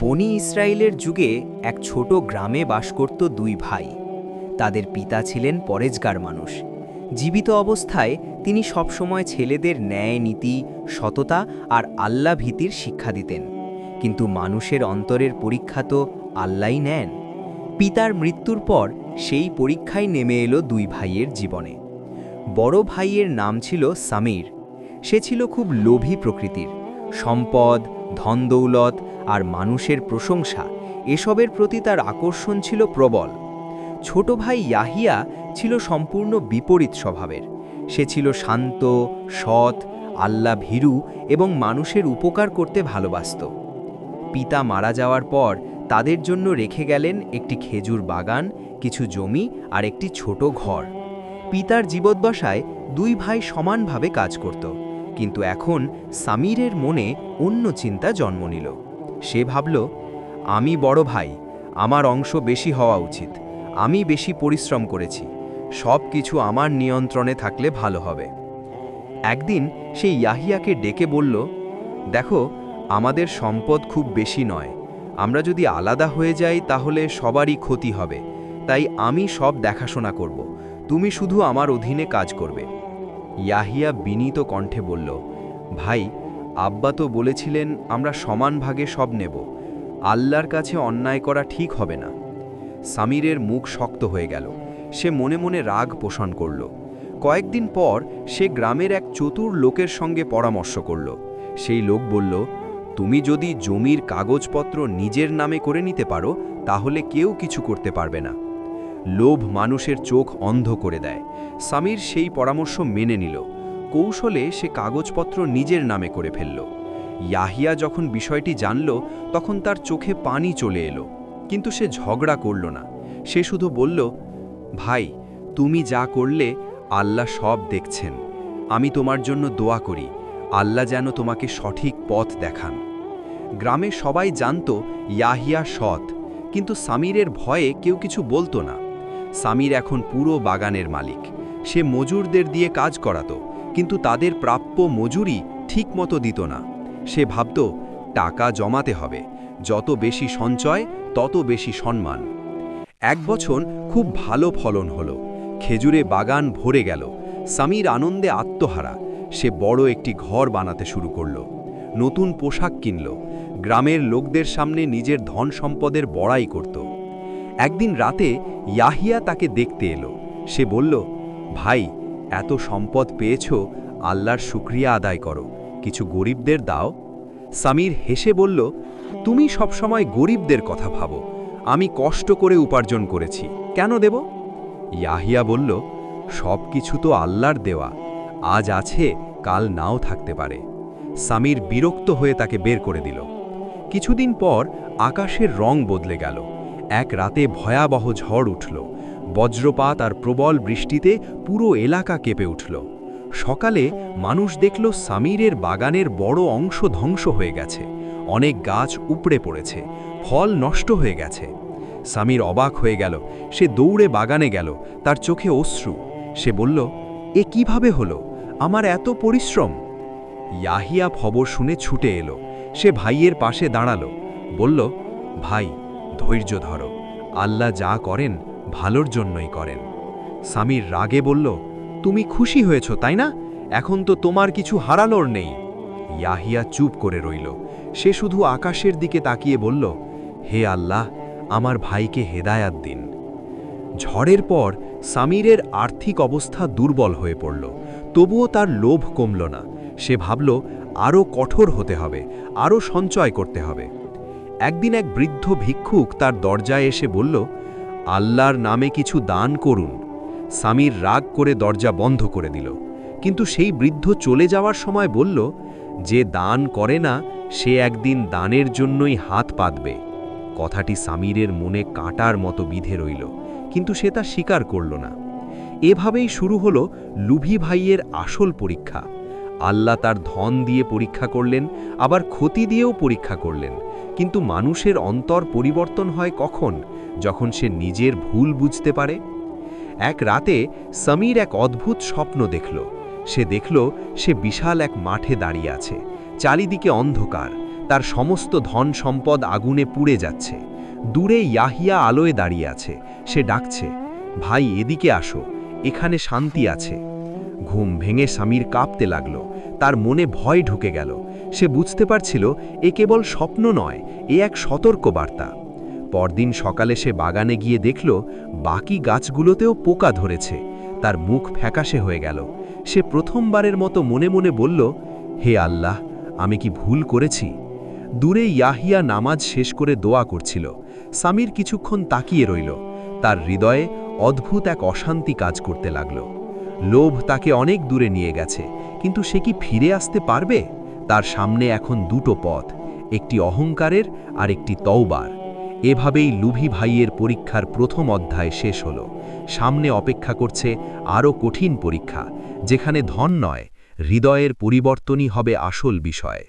বনি ইসরায়েলের যুগে এক ছোট গ্রামে বাস করত দুই ভাই। তাদের পিতা ছিলেন পরেজগার মানুষ। জীবিত অবস্থায় তিনি সবসময় ছেলেদের ন্যায়, নীতি, সততা আর আল্লাহ ভীতির শিক্ষা দিতেন। কিন্তু মানুষের অন্তরের পরীক্ষা তো আল্লাই নেন। পিতার মৃত্যুর পর সেই পরীক্ষায় নেমে এলো দুই ভাইয়ের জীবনে। বড় ভাইয়ের নাম ছিল সামির। সে ছিল খুব লোভী প্রকৃতির। সম্পদ, ধনদৌলত আর মানুষের প্রশংসা, এসবের প্রতি তার আকর্ষণ ছিল প্রবল। ছোট ভাই ইয়াহিয়া ছিল সম্পূর্ণ বিপরীত স্বভাবের। সে ছিল শান্ত, সৎ আল্লাহ ভীরু এবং মানুষের উপকার করতে ভালোবাসত। পিতা মারা যাওয়ার পর তাদের জন্য রেখে গেলেন একটি খেজুর বাগান, কিছু জমি আর একটি ছোট ঘর। পিতার জীবদ্দশায় দুই ভাই সমানভাবে কাজ করত, কিন্তু এখন সামিরের মনে অন্য চিন্তা জন্ম নিল। সে ভাবল, আমি বড় ভাই, আমার অংশ বেশি হওয়া উচিত। আমি বেশি পরিশ্রম করেছি। সব কিছু আমার নিয়ন্ত্রণে থাকলে ভালো হবে। একদিন সে ইয়াহিয়াকে ডেকে বলল, দেখো, আমাদের সম্পদ খুব বেশি নয়। আমরা যদি আলাদা হয়ে যাই, তাহলে সবারই ক্ষতি হবে। তাই আমি সব দেখাশোনা করব। তুমি শুধু আমার অধীনে কাজ করবে। ইয়াহিয়া বিনীত কণ্ঠে বলল, ভাই আব্বা তো বলেছিলেন, আমরা সমান ভাগে সব নেব। আল্লাহর কাছে অন্যায় করা ঠিক হবে না। সামিরের মুখ শক্ত হয়ে গেল। সে মনে মনে রাগ পোষণ করল। কয়েকদিন পর সে গ্রামের এক চতুর লোকের সঙ্গে পরামর্শ করল। সেই লোক বলল, তুমি যদি জমির কাগজপত্র নিজের নামে করে নিতে পারো, তাহলে কেউ কিছু করতে পারবে না। লোভ মানুষের চোখ অন্ধ করে দেয়। সামির সেই পরামর্শ মেনে নিল। কৌশলে সে কাগজপত্র নিজের নামে করে ফেলল। ইয়াহিয়া যখন বিষয়টি জানল, তখন তার চোখে পানি চলে এলো, কিন্তু সে ঝগড়া করল না। সে শুধু বলল, ভাই, তুমি যা করলে, আল্লাহ সব দেখছেন। আমি তোমার জন্য দোয়া করি, আল্লাহ যেন তোমাকে সঠিক পথ দেখান। গ্রামে সবাই জানত, ইয়াহিয়া সৎ, কিন্তু সামিরের ভয়ে কেউ কিছু বলতো না। সামির এখন পুরো বাগানের মালিক। সে মজুরদের দিয়ে কাজ করাতো কিন্তু তাদের প্রাপ্য মজুরি ঠিকমতো দিত না। সে ভাবত, টাকা জমাতে হবে, যত বেশি সঞ্চয়, তত বেশি সম্মান। এক বছর খুব ভালো ফলন হলো। খেজুরে বাগান ভরে গেল। সামির আনন্দে আত্মহারা। সে বড় একটি ঘর বানাতে শুরু করল। নতুন পোশাক কিনল। গ্রামের লোকদের সামনে নিজের ধন সম্পদের বড়াই করত। একদিন রাতে ইয়াহিয়া তাকে দেখতে এলো। সে বলল, ভাই এত সম্পদ পেয়েছ, আল্লাহর শুক্রিয়া আদায় করো। কিছু গরিবদের দাও। সামির হেসে বলল, তুমি সবসময় গরিবদের কথা ভাবো। আমি কষ্ট করে উপার্জন করেছি। কেন দেব? ইয়াহিয়া বলল সব কিছু তো আল্লাহর দেওয়া। আজ আছে, কাল নাও থাকতে পারে। সামির বিরক্ত হয়ে তাকে বের করে দিল। কিছুদিন পর আকাশের রং বদলে গেল। এক রাতে ভয়াবহ ঝড় উঠল। বজ্রপাত আর প্রবল বৃষ্টিতে পুরো এলাকা কেঁপে উঠল। সকালে মানুষ দেখল সামিরের বাগানের বড় অংশ ধ্বংস হয়ে গেছে। অনেক গাছ উপড়ে পড়েছে, ফল নষ্ট হয়ে গেছে। সামির অবাক হয়ে গেল, সে দৌড়ে বাগানে গেল, তার চোখে অশ্রু। সে বলল, এ কীভাবে হলো? আমার এত পরিশ্রম? ইয়াহিয়া খবর শুনে ছুটে এলো। সে ভাইয়ের পাশে দাঁড়াল। বলল, ভাই, ধৈর্য ধরো। আল্লাহ যা করেন ভালোর জন্যই করেন। স্বামীর রাগে বলল, তুমি খুশি হয়েছ, তাই না? এখন তো তোমার কিছু হারানোর নেই। ইয়াহিয়া চুপ করে রইল। সে শুধু আকাশের দিকে তাকিয়ে বলল, হে আল্লাহ, আমার ভাইকে হেদায়াত দিন। ঝড়ের পর সামিরের আর্থিক অবস্থা দুর্বল হয়ে পড়ল। তবুও তার লোভ কমল না। সে ভাবল আরও কঠোর হতে হবে আরও সঞ্চয় করতে হবে। একদিন এক বৃদ্ধ ভিক্ষুক তার দরজায় এসে বলল আল্লাহর নামে কিছু দান করুন। স্বামীর রাগ করে দরজা বন্ধ করে দিল। কিন্তু সেই বৃদ্ধ চলে যাওয়ার সময় বলল, যে দান করে না, সে একদিন দানের জন্যই হাত পাতবে। কথাটি সামিরের মনে কাটার মতো বিধে রইল, কিন্তু সে তা স্বীকার করল না। এভাবেই শুরু হলো লুভি ভাইয়ের আসল পরীক্ষা। আল্লাহ তার ধন দিয়ে পরীক্ষা করলেন, আবার ক্ষতি দিয়েও পরীক্ষা করলেন। কিন্তু মানুষের অন্তর পরিবর্তন হয় কখন? যখন সে নিজের ভুল বুঝতে পারে, এক রাতে সমীর এক অদ্ভুত স্বপ্ন দেখল। সে দেখল সে বিশাল এক মাঠে দাঁড়িয়ে আছে। চারিদিকে অন্ধকার। তার সমস্ত ধন সম্পদ আগুনে পুড়ে যাচ্ছে। দূরে ইয়াহিয়া আলোয় দাঁড়িয়ে আছে। সে ডাকছে, ভাই, এদিকে আসো। এখানে শান্তি আছে। ঘুম ভেঙে স্বামীর কাঁপতে লাগল। তার মনে ভয় ঢুকে গেল। সে বুঝতে পারছিল, এ কেবল স্বপ্ন নয়, এ এক সতর্ক বার্তা পরদিন সকালে সে বাগানে গিয়ে দেখল, বাকি গাছগুলোতেও পোকা ধরেছে। তার মুখ ফ্যাকাশে হয়ে গেল। সে প্রথমবারের মতো মনে মনে বলল, হে আল্লাহ, আমি কি ভুল করেছি? দূরে ইয়াহিয়া নামাজ শেষ করে দোয়া করছিল। সামির কিছুক্ষণ তাকিয়ে রইল। তার হৃদয়ে অদ্ভুত এক অশান্তি কাজ করতে লাগল। লোভ তাকে অনেক দূরে নিয়ে গেছে, কিন্তু সে কি ফিরে আসতে পারবে? তার সামনে এখন দুটো পথ, একটি অহংকারের আর একটি তওবার। এভাবেই লুভি ভাইয়ের পরীক্ষার প্রথম অধ্যায় শেষ হল। সামনে অপেক্ষা করছে আরও কঠিন পরীক্ষা, যেখানে ধন নয়, হৃদয়ের পরিবর্তনই হবে আসল বিষয়।